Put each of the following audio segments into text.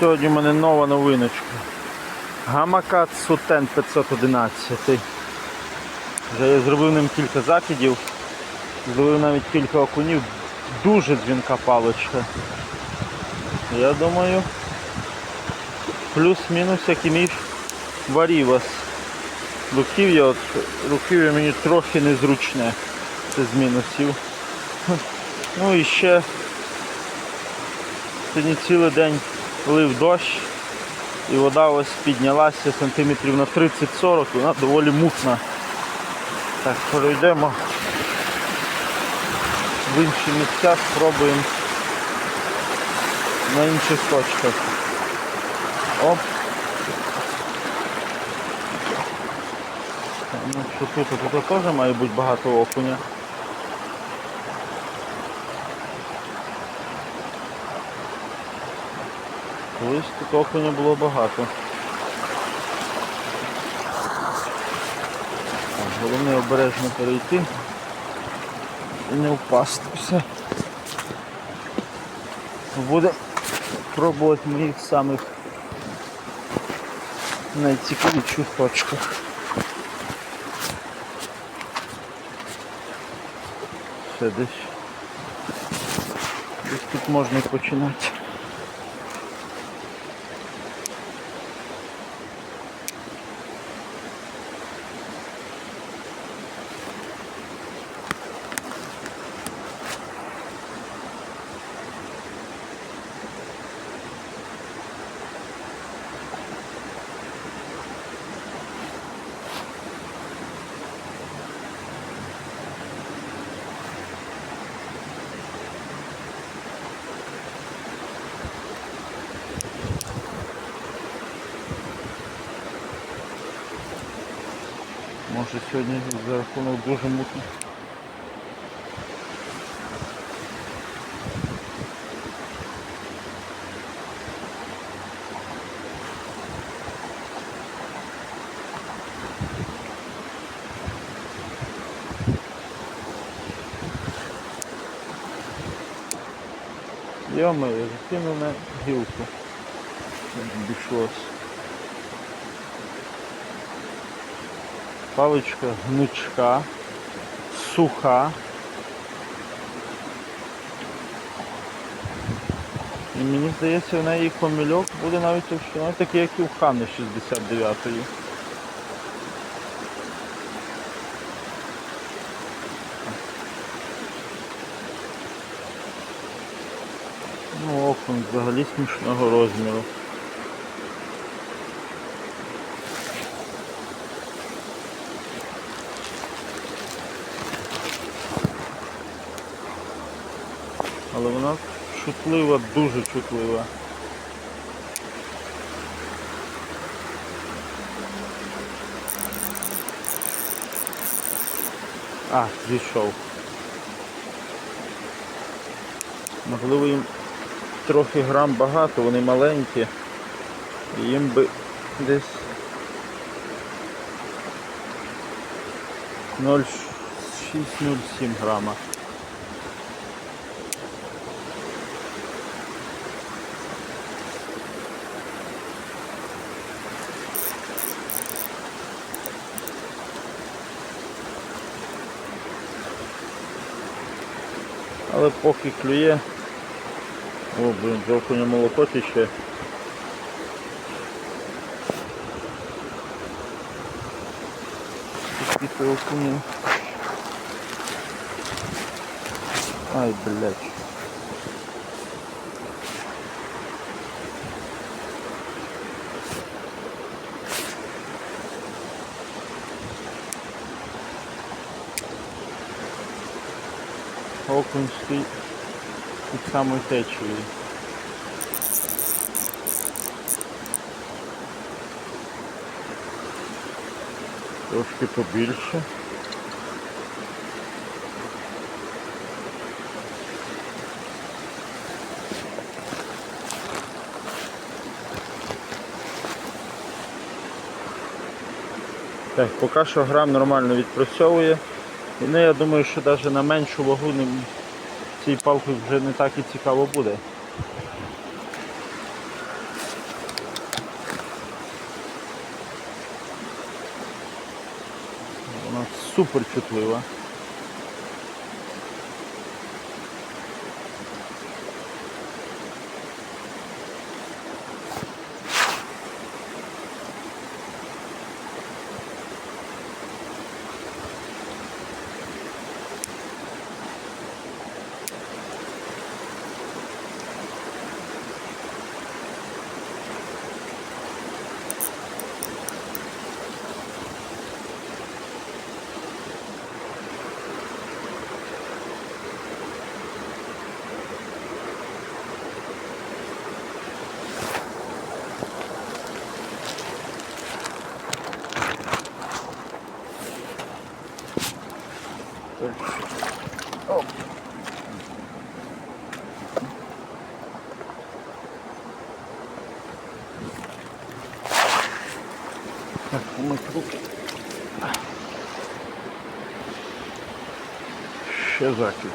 Сьогодні в мене нова новиночка. Гамакат Сутен 511. Вже я зробив ним кілька закидів, зловив навіть кілька окунів. Дуже дзвінка паличка. Я думаю, плюс-мінус як і мій варівас. Руків'я, от, руків'я мені трохи незручне. Це з мінусів. Ну і ще сьогодні цілий день лив дощ і вода ось піднялася сантиметрів на 30-40, вона доволі мутна. Так, перейдемо в інші місця, спробуємо на інших точках. Оп. Ну, що тут, тут теж має бути багато окуня. Колись тут окуня було багато. Головне обережно перейти і не впасти все. Буде пробувати моїх самих найцікавіших точках. Все десь. Десь тут можна починати. Може сьогодні за рахунок дуже мутно. Йо-моє, закинув на гілку. Обійшлось. Паличка гнучка, суха. І мені здається, в неї хомільок буде навіть товщиною такий, як і у Хани 69-ї. Ну, окунь взагалі смішного розміру. Але вона чутлива, дуже чутлива. А, зійшов. Можливо їм трохи грам багато, вони маленькі. І їм би десь 0,6-0,7 грама. Але поки клює. О, блін, жовтня молоко ще. Скільки окунів. Ай, блядь. Окунь стоїть під самою течією. Трошки побільше. Так, поки що грам нормально відпрацьовує. І ну, я думаю, що навіть на меншу вагу цій палкою вже не так і цікаво буде. Вона супер чутлива. Ще закид.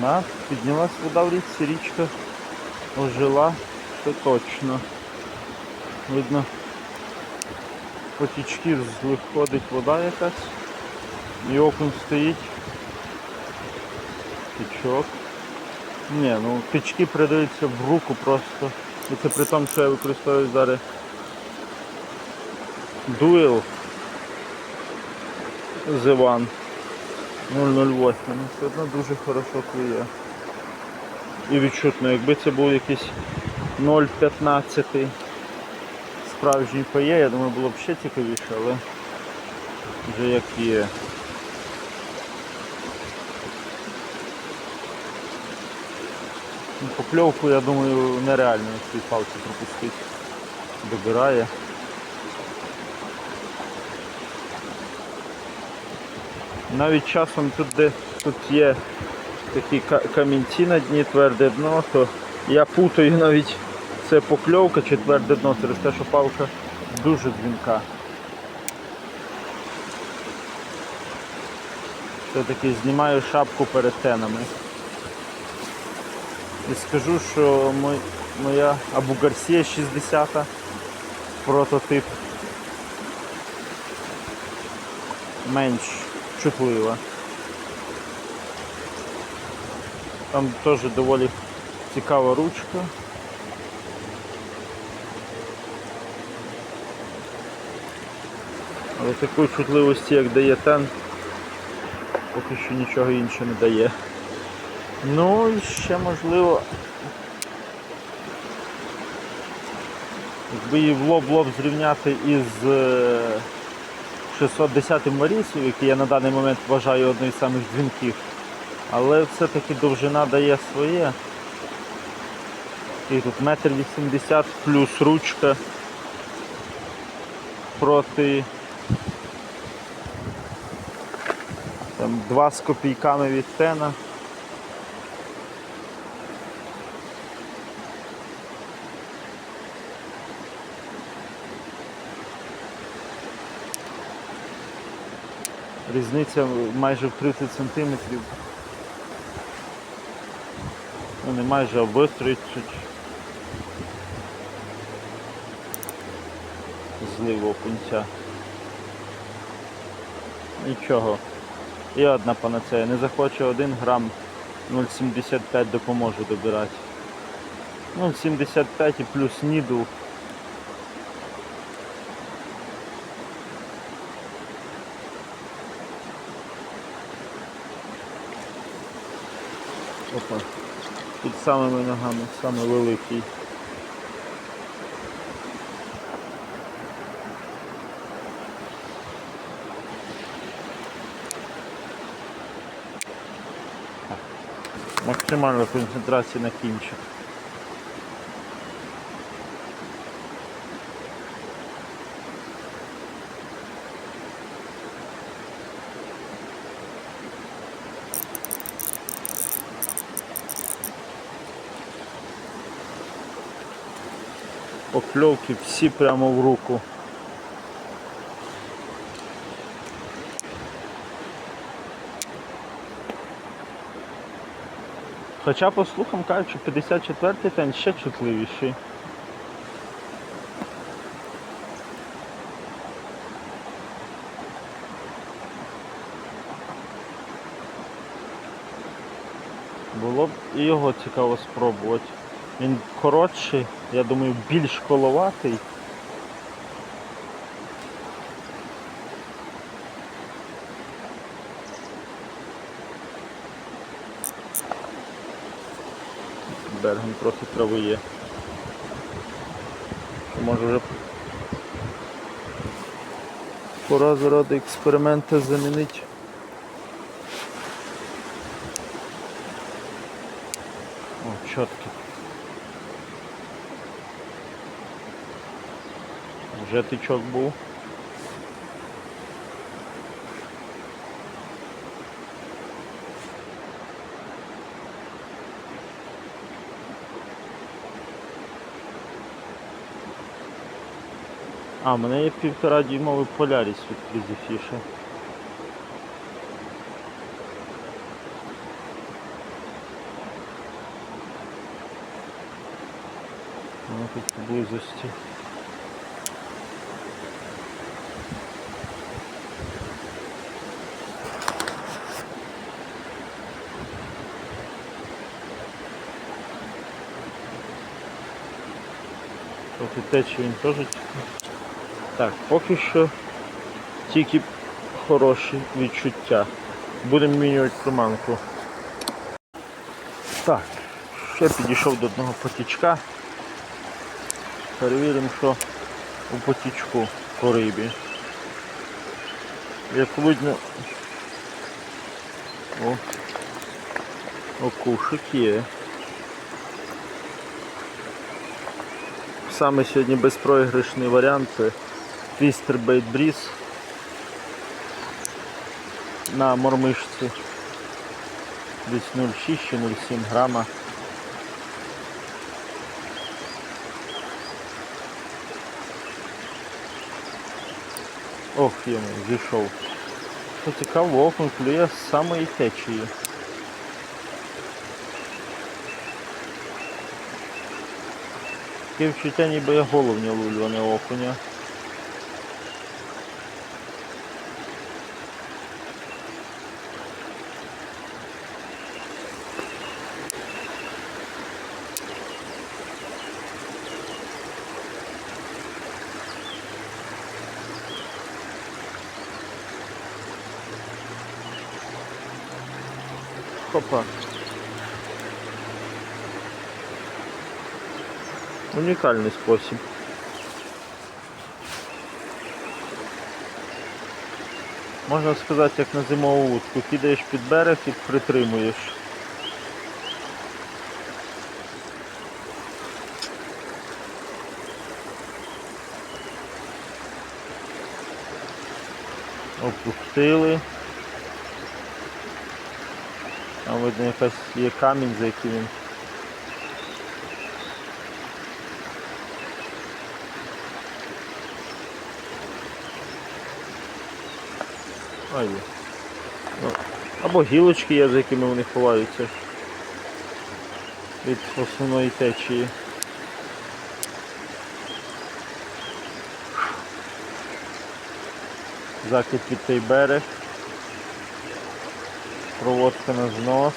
Да, піднялась вода в річці, річка ожила, це точно. Видно, потічки виходить вода якась. І окунь стоїть. Тичок. Ні, ну тички передаються в руку просто. І це при тому, що я використовую зараз дуел The One 008. Ну все одно дуже хорошо клює. І відчутно, якби це був якийсь 0,15 справжній ПЕ, я думаю, було б ще цікавіше, але вже як є. Покльовку, я думаю, нереально на цій палці пропустити. Добирає. Навіть часом тут, де тут є такі камінці на дні, тверде дно, то я путаю навіть це покльовка чи тверде дно через те, що палка дуже дзвінка. Все-таки знімаю шапку перед тенами. І скажу, що моя Абу Гарсія 60 прототип менш чутлива. Там теж доволі цікава ручка. Але такої чутливості, як дає тен, поки що нічого іншого не дає. Ну і ще можливо. Якби її в лоб-лоб зрівняти із е, 610 Марісів, який я на даний момент вважаю одним з самих дзвінких. Але все-таки довжина дає своє. І тут метр вісімдесят плюс ручка проти там, два з копійками від тена. Різниця майже в 30 сантиметрів. Ну не майже, а в 30 злив окунця. Нічого. І одна панацея. Не захоче 1 грам 0,75 допоможе добирати. 0,75 і плюс нідл. Опа. Під самими ногами, саме великий. Максимальна концентрація на кінчик. покльовки всі прямо в руку. Хоча по слухам кажуть, що 54-й тен ще чутливіший. Було б і його цікаво спробувати. Він коротший я думаю, більш коловатий. Берегом трохи трави є. Може вже пора заради експерименту замінити. О, чітко. Вже тичок був. А, в мене є півтора дюймовий поляріс від Крізіфіша. Тут поблизості. Тече він теж. Так, поки що тільки хороші відчуття. Будемо мінювати приманку. Так, ще підійшов до одного потічка. Перевіримо, що у потічку по рибі. Як видно, о, окушик є. Саме сьогодні безпроіграшний варіант це Twister Bait на мормишці. Десь 0,6-0,7 грама. Ох, йому, зійшов. Що цікаво, окунь клює з самої течії. Таке відчуття ніби я головня ловлю, а не окуня. Хопа. Унікальний спосіб. Можна сказати, як на зимову вудку. Кидаєш під берег і притримуєш. Опустили. Там видно якась є камінь, за який він. А є. Ну, або гілочки є, за якими вони ховаються від основної течії. Закид під той берег. Проводка на знос.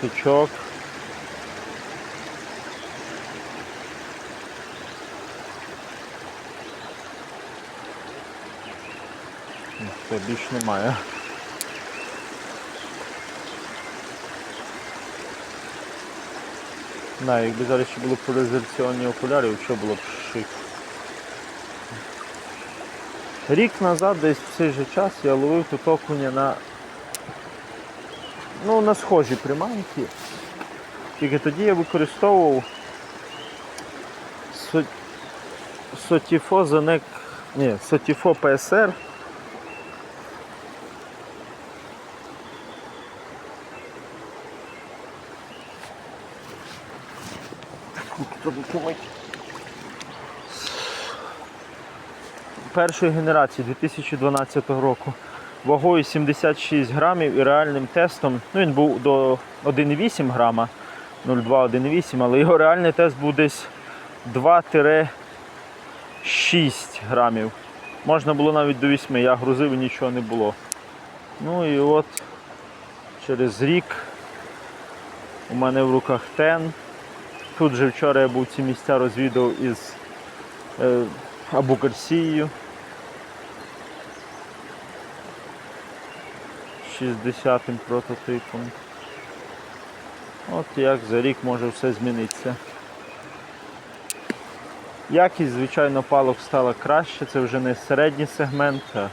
Тичок. Все, більш немає. Да, якби зараз ще були поляризаційні окуляри, що було б шик. Рік назад, десь в цей же час, я ловив тут окуня на ну, на схожі приманки. Тільки тоді я використовував Сотіфо Зенек. Ні, Сотіфо ПСР. Першої генерації 2012 року. вагою 76 грамів і реальним тестом. Ну, він був до 1,8 грама, 0,2-1,8, але його реальний тест був десь 2-6 грамів. Можна було навіть до 8, я грузив і нічого не було. Ну і от через рік у мене в руках тен. Тут же вчора я був ці місця розвідав із е, Абу Гарсією. 60-м прототипом. От як за рік може все змінитися. Якість, звичайно, палок стала краще, це вже не середній сегмент, а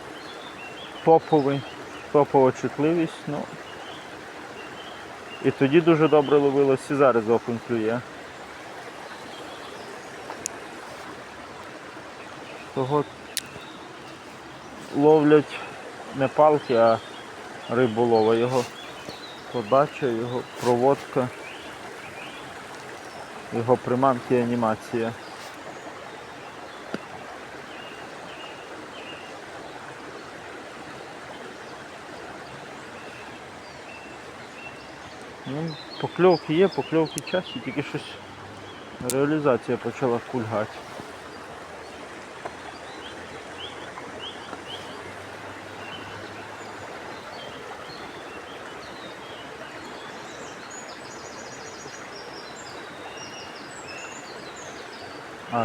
топовий, топова чутливість. Ну, і тоді дуже добре ловилось, і зараз окунь. Того ловлять не палки, а риболова. Його подача, його проводка, його приманки і анімація. Ну, покльовки є, покльовки часті, тільки щось реалізація почала кульгати.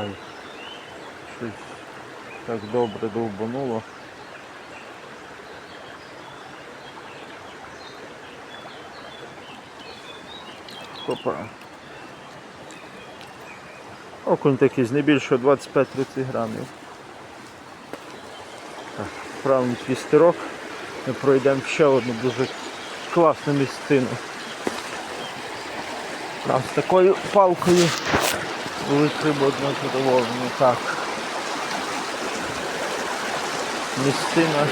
Ай, щось так добре довбануло. Опа. Окунь такий з не більше 25-30 грамів. Так, твістерок. Ми пройдемо ще одну дуже класну місцину. Там з такою палкою вийшли б одно задоволення. Так. Місцина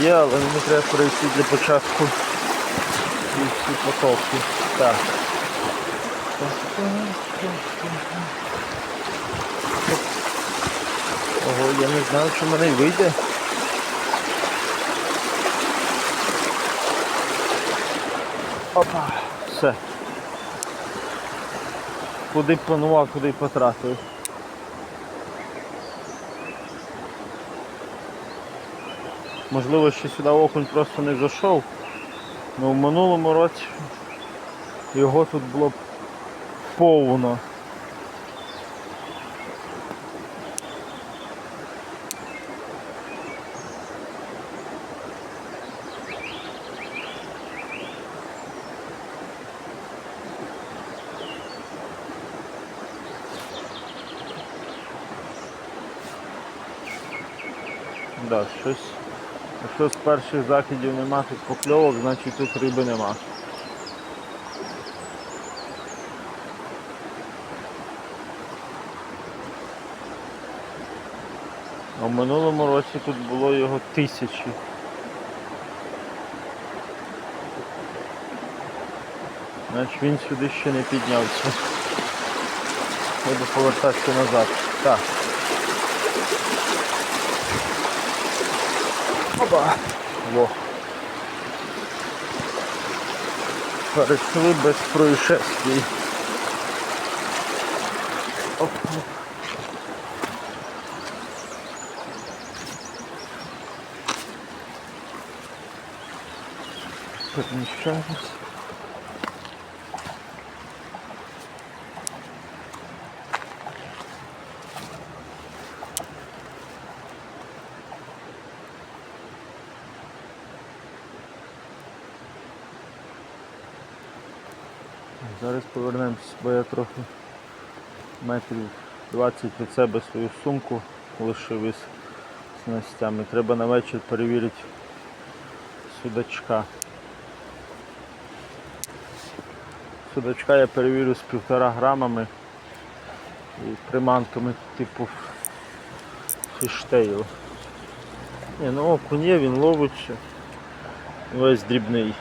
є, але мені треба перейти для початку всі потоки. Так. Ого, я не знаю, чи в мене вийде. Опа, все. Куди планував, куди потратив. Можливо, ще сюди окунь просто не зайшов. але в минулому році його тут було повно. Да, щось, якщо з перших закидів нема тут покльовок, значить тут риби нема. А в минулому році тут було його тисячі. Значить він сюди ще не піднявся. Буду повертатися назад. Так. Опа. Во. Перейшли без происшествий. Оп. Переміщаємось. Зараз повернемось, бо я трохи метрів 20 від себе свою сумку лишив із снастями. Треба на вечір перевірити судачка. Судачка я перевірю з півтора грамами і приманками типу фіштейл. Ні, ну окунь є, він ловить. Весь дрібний.